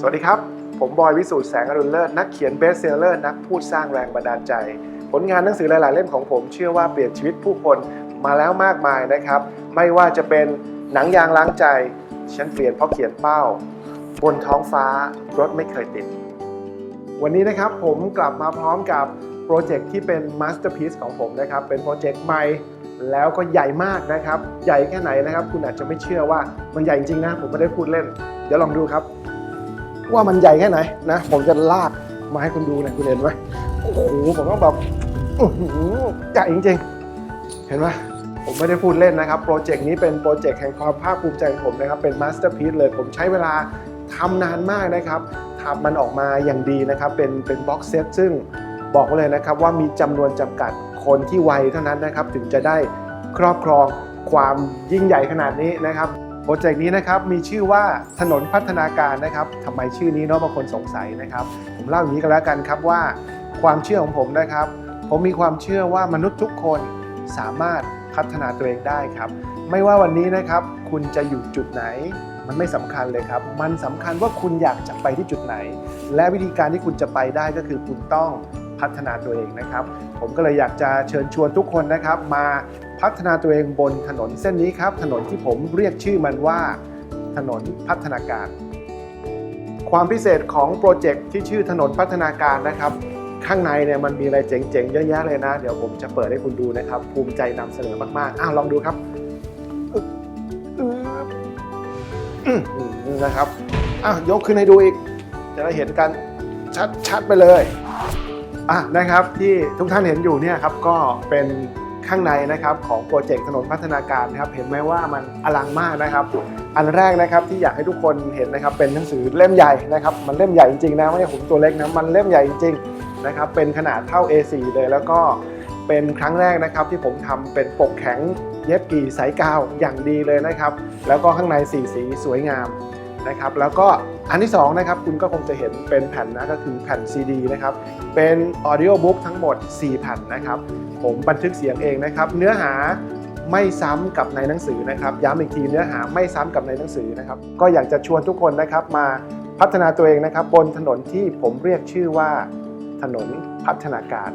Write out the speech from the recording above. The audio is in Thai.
สวัสดีครับ ผมบอยวิสูตรแสงอรุณเลิศ นักเขียนเบสเซลเลอร์นักพูดสร้างแรงบันดาลใจ ผลงานหนังสือหลาย ๆ เล่มของผมเชื่อว่าเปลี่ยนชีวิตผู้คนมาแล้วมากมายนะครับ ไม่ว่าจะเป็นหนังยางล้างใจ ฉันเปลี่ยนเพราะเขียนเป้า บนท้องฟ้ารถไม่เคยติด วันนี้นะครับผมกลับมาพร้อมกับโปรเจกต์ที่เป็นมาสเตอร์พี e ของผมนะครับ เป็นโปรเจกต์ใหม่แล้วก็ใหญ่มากนะครับ ใหญ่แค่ไหนนะครับ คุณอาจจะไม่เชื่อว่ามันใหญ่จริงๆนะ ผมไม่ได้พูดเล่น เดี๋ยวลองดูครับ ว่ามันใหญ่แค่ไหนนะ ผมจะลากมาให้คุณดูนะคุณเห็นไหมโอ้โหผมต้องแบบใหญ่จริงๆ เห็นไหมผมไม่ได้พูดเล่นนะครับ โปรเจกต์นี้เป็นโปรเจกต์แห่งความภาคภูมิใจของผมนะครับ เป็นมาสเตอร์พี e เลย ผมใช้เวลาทำนานมากนะครับทำมันออกมาอย่างดีนะครับ เป็นเป็นบ็อกเซตซึ่งบอกไว้เลยนะครับว่ามีจำนวนจำกัดคนที่ไวเท่านั้นนะครับ ถึงจะได้ครอบครองความยิ่งใหญ่ขนาดนี้นะครับ รเจกต์นี้นะครับมีชื่อว่าถนนพัฒนาการนะครับทำไมชื่อนี้เนาะบางคนสงสัยนะครับ ผมเล่าอย่างนี้กันแล้วกันครับว่า ความเชื่อของผมนะครับ ผมมีความเชื่อว่ามนุษย์ทุกคนสามารถพัฒนาตัวเองได้ครับ ไม่ว่าวันนี้นะครับ คุณจะอยู่จุดไหน มันไม่สำคัญเลยครับ มันสำคัญว่าคุณอยากจะไปที่จุดไหน และวิธีการที่คุณจะไปได้ก็คือคุณต้องพัฒนาตัวเองนะครับ ผมก็เลยอยากจะเชิญชวนทุกคนนะครับ มา พัฒนาตัวเองบนถนนเส้นนี้ครับ ถนนที่ผมเรียกชื่อมันว่า ถนนพัฒนาการ ความพิเศษของโปรเจกต์ที่ชื่อถนนพัฒนาการนะครับ ข้างในเนี่ยมันมีอะไรเจ๋งๆ เยอะแยะเลยนะ เดี๋ยวผมจะเปิดให้คุณดูนะครับ ภูมิใจนำเสนอมากๆ อ้าวลองดูครับนะครับ อ้าวยกขึ้นให้ดูอีก จะได้เห็นกันชัดๆไปเลย อะนะครับที่ทุกท่านเห็นอยู่เนี่ยครับก็เป็น ข้างในนะครับของโปรเจกต์ถนนพัฒนาการนะครับเห็นไหมว่ามันอลังมากนะครับ อันแรกนะครับที่อยากให้ทุกคนเห็นนะครับเป็นหนังสือเล่มใหญ่นะครับมันเล่มใหญ่จริงๆนะไม่ใช่ผมตัวเล็กนะมันเล่มใหญ่จริงๆนะครับเป็นขนาดเท่า A4 เลยแล้วก็เป็นครั้งแรกนะครับที่ผมทำเป็นปกแข็งเย็บกี่สายกาวอย่างดีเลยนะครับ แล้วก็ข้างในสีสีสวยงามนะครับ แล้วก็ อันที่สองนะครับคุณก็คงจะเห็นเป็นแผ่นนะก็คือแผ่น CD นะครับเป็น Audio Book ทั้งหมด 4 แผ่นนะครับผมบันทึกเสียงเองนะครับเนื้อหาไม่ซ้ำกับในหนังสือนะครับย้ำอีกทีเนื้อหาไม่ซ้ำกับในหนังสือนะครับก็อยากจะชวนทุกคนนะครับมาพัฒนาตัวเองนะครับบนถนนที่ผมเรียกชื่อว่าถนนพัฒนาการ